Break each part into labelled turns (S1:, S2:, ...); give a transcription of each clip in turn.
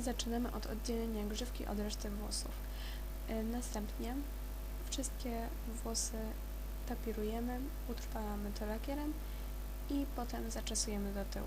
S1: Zaczynamy od oddzielenia grzywki od reszty włosów. E, Następnie wszystkie włosy tapirujemy, utrwalamy to lakierem i potem zaczesujemy do tyłu.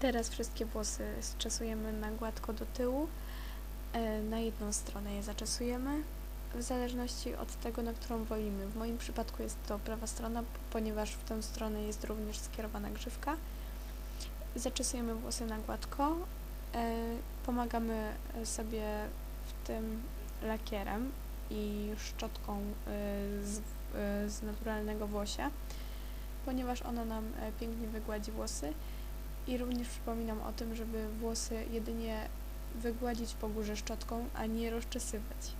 S1: Teraz wszystkie włosy zczesujemy na gładko do tyłu. E, Na jedną stronę je zaczesujemy, w zależności od tego, na którą wolimy. W moim przypadku jest to prawa strona, ponieważ w tę stronę jest również skierowana grzywka. Zaczesujemy włosy na gładko. E, Pomagamy sobie w tym lakierem i szczotką e, z, e, z naturalnego włosia, ponieważ ona nam e, pięknie wygładzi włosy. I również przypominam o tym, żeby włosy jedynie wygładzić po górze szczotką, a nie rozczesywać.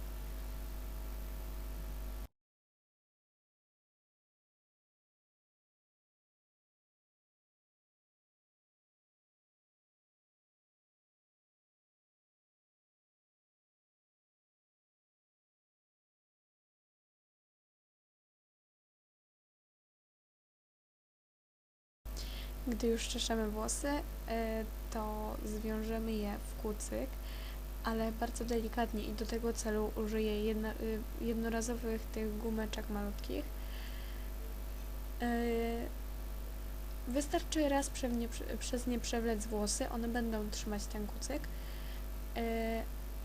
S1: Gdy już czeszemy włosy, e, to zwiążemy je w kucyk, ale bardzo delikatnie i do tego celu użyję jedno, y, jednorazowych tych gumeczek malutkich. E, Wystarczy raz prze nie, przez nie przewlec włosy, one będą trzymać ten kucyk.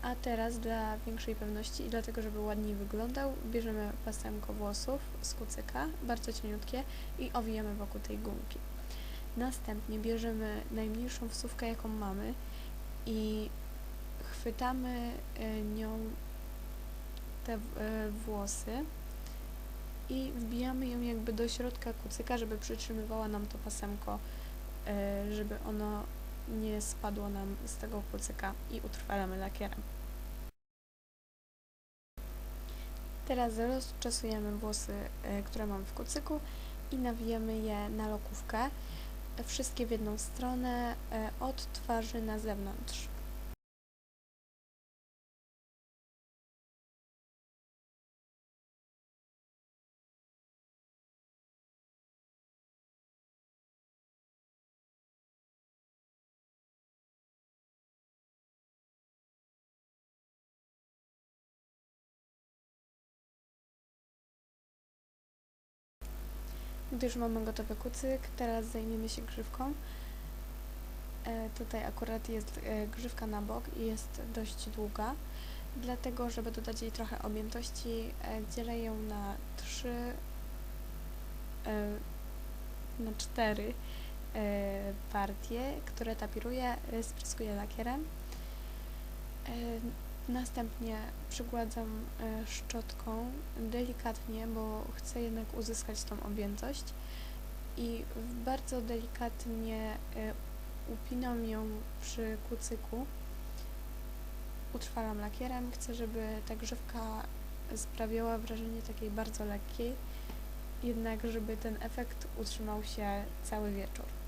S1: A teraz dla większej pewności i dlatego, żeby ładniej wyglądał, bierzemy pasemko włosów z kucyka, bardzo cieniutkie i owijamy wokół tej gumki. Następnie bierzemy najmniejszą wsówkę, jaką mamy i chwytamy e, nią te e, włosy i wbijamy ją jakby do środka kucyka, żeby przytrzymywała nam to pasemko, e, żeby ono nie spadło nam z tego kucyka i utrwalamy lakierem. Teraz rozczesujemy włosy, które mam w kucyku i nawijamy je na lokówkę wszystkie w jedną stronę, e, od twarzy na zewnątrz. Już mamy gotowy kucyk, teraz zajmiemy się grzywką. E, tutaj akurat jest e, grzywka na bok i jest dość długa, dlatego żeby dodać jej trochę objętości, e, dzielę ją na trzy, e, na cztery e, partie, które tapiruję, e, spryskuję lakierem. E, Następnie przygładzam e, szczotką delikatnie, bo chcę jednak uzyskać tą objętość i bardzo delikatnie e, upinam ją przy kucyku. Utrwalam lakierem. Chcę, żeby ta grzywka sprawiała wrażenie takiej bardzo lekkiej, jednak żeby ten efekt utrzymał się cały wieczór.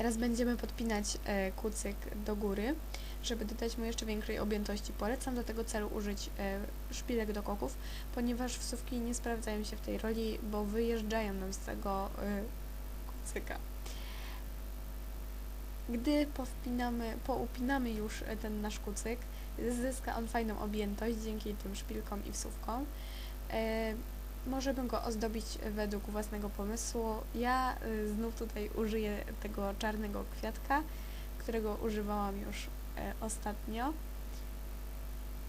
S1: Teraz będziemy podpinać e, kucyk do góry, żeby dodać mu jeszcze większej objętości. Polecam do tego celu użyć e, szpilek do koków, ponieważ wsówki nie sprawdzają się w tej roli, bo wyjeżdżają nam z tego e, kucyka. Gdy powpinamy, poupinamy już ten nasz kucyk, zyska on fajną objętość dzięki tym szpilkom i wsówkom. E, Możemy go ozdobić według własnego pomysłu. Ja y, znów tutaj użyję tego czarnego kwiatka, którego używałam już e, ostatnio.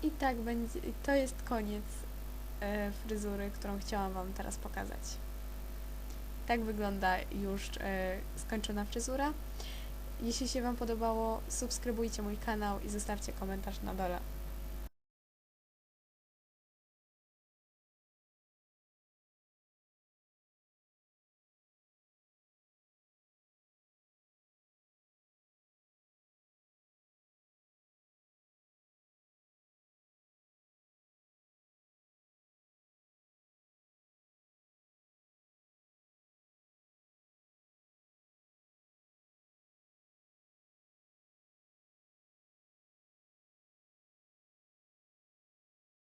S1: I tak będzie, to jest koniec e, fryzury, którą chciałam Wam teraz pokazać. Tak wygląda już e, skończona fryzura. Jeśli się Wam podobało, subskrybujcie mój kanał i zostawcie komentarz na dole.